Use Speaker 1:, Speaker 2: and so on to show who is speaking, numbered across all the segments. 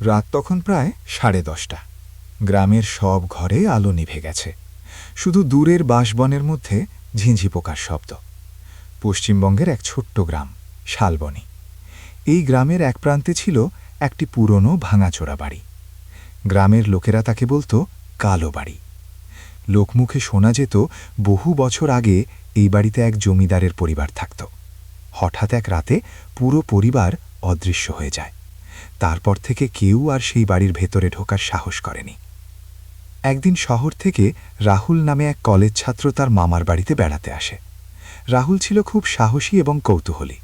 Speaker 1: রাত তখন প্রায় সাড়ে দশটা। গ্রামের সব ঘরে আলো নিভে গেছে। শুধু দূরের বাঁশবনের মধ্যে ঝিঁঝি পোকার শব্দ। পশ্চিমবঙ্গের এক ছোট্ট গ্রাম, শালবনী। এই গ্রামের এক প্রান্তে ছিল একটি পুরনো ভাঙাচোরা বাড়ি। গ্রামের লোকেরা তাকে বলতো কালো বাড়ি। লোকমুখে শোনা যেত, বহু বছর আগে এই বাড়িতে এক জমিদারের পরিবার থাকত। হঠাৎ এক রাতে পুরো পরিবার অদৃশ্য হয়ে যায়। তারপর থেকে কেউ আর সেই বাড়ির ভেতরে ঢোকার সাহস করেনি। একদিন শহর থেকে রাহুল নামে এক কলেজ ছাত্র তার মামার বাড়িতে বেড়াতে আসে। রাহুল ছিল খুব সাহসী এবং কৌতূহলী।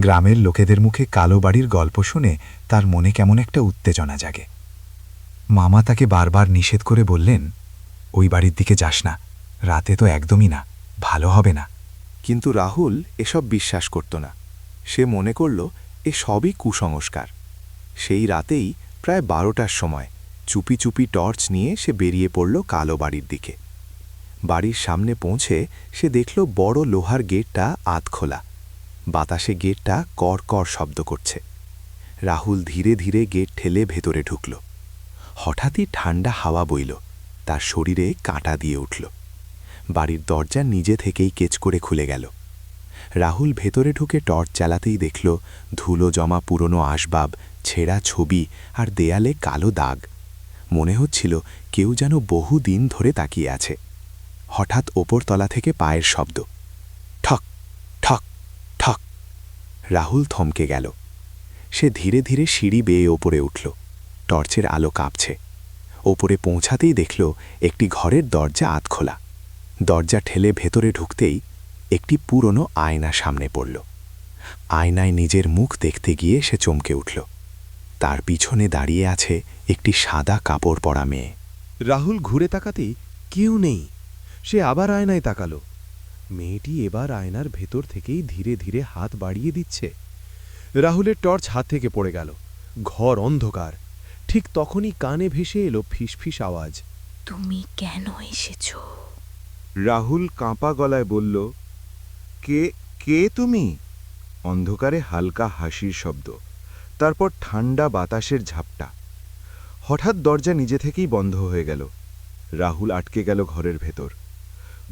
Speaker 1: গ্রামের লোকেদের মুখে কালো বাড়ির গল্প শুনে তার মনে কেমন একটা উত্তেজনা জাগে। মামা তাকে বারবার নিষেধ করে বললেন, ওই বাড়ির দিকে যাস না, রাতে তো একদমই না, ভালো হবে না।
Speaker 2: কিন্তু রাহুল এসব বিশ্বাস করত না। সে মনে করল, এ সবই কুসংস্কার। সেই রাতেই প্রায় বারোটার সময় চুপি চুপি টর্চ নিয়ে সে বেরিয়ে পড়ল কালো বাড়ির দিকে। বাড়ির সামনে পৌঁছে সে দেখল বড় লোহার গেটটা আধ খোলা বাতাসে গেটটা কর কর শব্দ করছে। রাহুল ধীরে ধীরে গেট ঠেলে ভেতরে ঢুকল। হঠাৎই ঠান্ডা হাওয়া বইল। তার শরীরে কাঁটা দিয়ে উঠল। বাড়ির দরজা নিজে থেকেই কেচ করে খুলে গেল। রাহুল ভেতরে ঢুকে টর্চ চালাতেই দেখল, ধুলো জমা পুরনো আসবাব, ছেঁড়া ছবি আর দেয়ালে কালো দাগ। মনে হচ্ছিল কেউ যেন বহু দিন ধরে তাকিয়ে আছে। হঠাৎ ওপরতলা থেকে পায়ের শব্দ। ঠক ঠক ঠক। রাহুল থমকে গেল। সে ধীরে ধীরে সিঁড়ি বেয়ে ওপরে উঠল। টর্চের আলো কাঁপছে। ওপরে পৌঁছাতেই দেখল একটি ঘরের দরজা আধ খোলা দরজা ঠেলে ভেতরে ঢুকতেই একটি পুরনো আয়না সামনে পড়ল। আয়নায় নিজের মুখ দেখতে গিয়ে সে চমকে উঠল। তার পিছনে দাঁড়িয়ে আছে একটি সাদা কাপড় পরা মেয়ে।
Speaker 3: রাহুল ঘুরে তাকাতেই কেউ নেই। সে আবার আয়নায় তাকালো। মেয়েটি এবার আয়নার ভেতর থেকেই ধীরে ধীরে হাত বাড়িয়ে দিচ্ছে। রাহুলের টর্চ হাত থেকে পড়ে গেল। ঘর অন্ধকার। ঠিক তখনই কানে ভেসে এলো ফিসফিস আওয়াজ।
Speaker 4: তুমি কেন এসেছ?
Speaker 5: রাহুল কাঁপা গলায় বলল কে কে তুমি? অন্ধকারে হালকা হাসির শব্দ, তারপর ঠান্ডা বাতাসের ঝাপটা। হঠাৎ দরজা নিজে থেকেই বন্ধ হয়ে গেল। রাহুল আটকে গেল ঘরের ভেতর।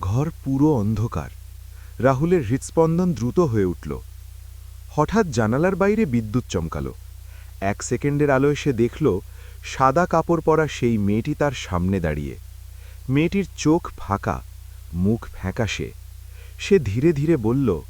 Speaker 5: ঘর পুরো অন্ধকার। রাহুলের হৃৎস্পন্দন দ্রুত হয়ে উঠল। হঠাৎ জানালার বাইরে বিদ্যুৎ চমকাল। এক সেকেন্ডের আলোয় সে দেখল, সাদা কাপড় পরা সেই মেয়েটি তার সামনে দাঁড়িয়ে। মেয়েটির চোখ ফাঁকা, মুখ ফ্যাকাশে সে ধীরে ধীরে বলল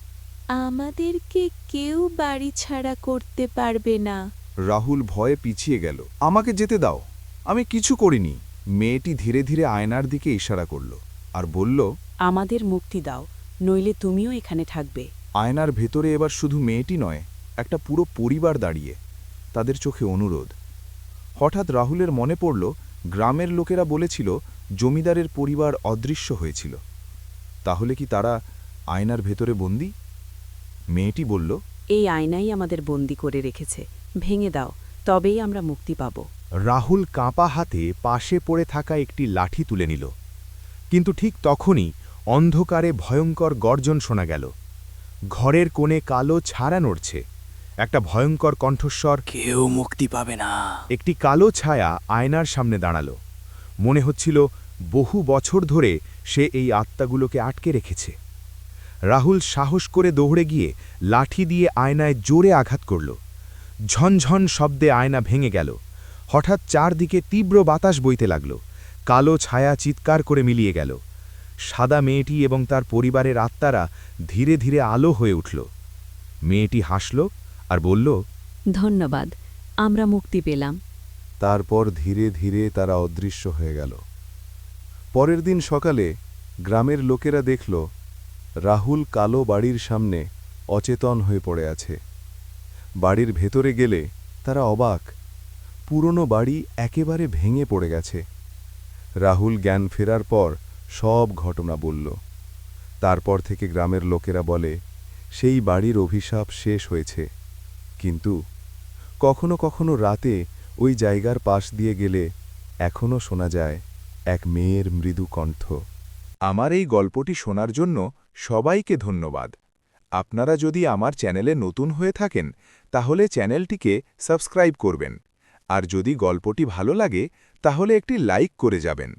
Speaker 4: আমাদেরকে কেউ বাড়ি ছাড়া করতে পারবে না।
Speaker 5: রাহুল ভয়ে পিছিয়ে গেল আমাকে যেতে দাও আমি কিছু করিনি। মেয়েটি ধীরে ধীরে আয়নার দিকে ইশারা করল আর বলল
Speaker 6: আমাদের মুক্তি দাও নইলে তুমিও এখানে থাকবে।
Speaker 5: আয়নার ভেতরে এবার শুধু মেয়েটি নয় একটা পুরো পরিবার দাঁড়িয়ে তাদের চোখে অনুরোধ। হঠাৎ রাহুলের মনে পড়ল গ্রামের লোকেরা বলেছিল জমিদারের পরিবার অদৃশ্য হয়েছিল। তাহলে কি তারা আয়নার ভেতরে বন্দি? মেয়েটি বলল
Speaker 6: এই আয়নাই আমাদের বন্দি করে রেখেছে। ভেঙে দাও তবেই আমরা মুক্তি পাব।
Speaker 3: রাহুল কাঁপা হাতে পাশে পড়ে থাকা একটি লাঠি তুলে নিল। কিন্তু ঠিক তখনই অন্ধকারে ভয়ঙ্কর গর্জন শোনা গেল। ঘরের কোণে কালো ছাড়া নড়ছে। একটা ভয়ঙ্কর কণ্ঠস্বর
Speaker 7: কেউ মুক্তি পাবে না।
Speaker 3: একটি কালো ছায়া আয়নার সামনে দাঁড়াল। মনে হচ্ছিল বহু বছর ধরে সে এই আত্মাগুলোকে আটকে রেখেছে। রাহুল সাহস করে দৌড়ে গিয়ে লাঠি দিয়ে আয়নায় জোরে আঘাত করল। ঝনঝন শব্দে আয়না ভেঙে গেল। হঠাৎ চারদিকে তীব্র বাতাস বইতে লাগল। কালো ছায়া চিৎকার করে মিলিয়ে গেল। সাদা মেয়েটি এবং তার পরিবারের আত্মারা ধীরে ধীরে আলো হয়ে উঠল। মেয়েটি হাসল আর বলল
Speaker 6: ধন্যবাদ আমরা মুক্তি পেলাম।
Speaker 5: তারপর ধীরে ধীরে তারা অদৃশ্য হয়ে গেল। পরের দিন সকালে গ্রামের লোকেরা দেখল রাহুল কালো বাড়ির সামনে অচেতন হয়ে পড়ে আছে। বাড়ির ভেতরে গেলে তারা অবাক। পুরনো বাড়ি একেবারে ভেঙে পড়ে গেছে। রাহুল জ্ঞান ফেরার পর সব ঘটনা বলল। তারপর থেকে গ্রামের লোকেরা বলে, সেই বাড়ির অভিশাপ শেষ হয়েছে। কিন্তু কখনো কখনো রাতে ওই জায়গার পাশ দিয়ে গেলে এখনও শোনা যায় এক মেয়ের মৃদু কণ্ঠ। আমার এই গল্পটি শোনার জন্য সবাইকে ধন্যবাদ। আপনারা যদি আমার চ্যানেলে নতুন হয়ে থাকেন, তাহলে চ্যানেলটিকে সাবস্ক্রাইব করবেন। আর যদি গল্পটি ভালো লাগে, তাহলে একটি লাইক করে যাবেন।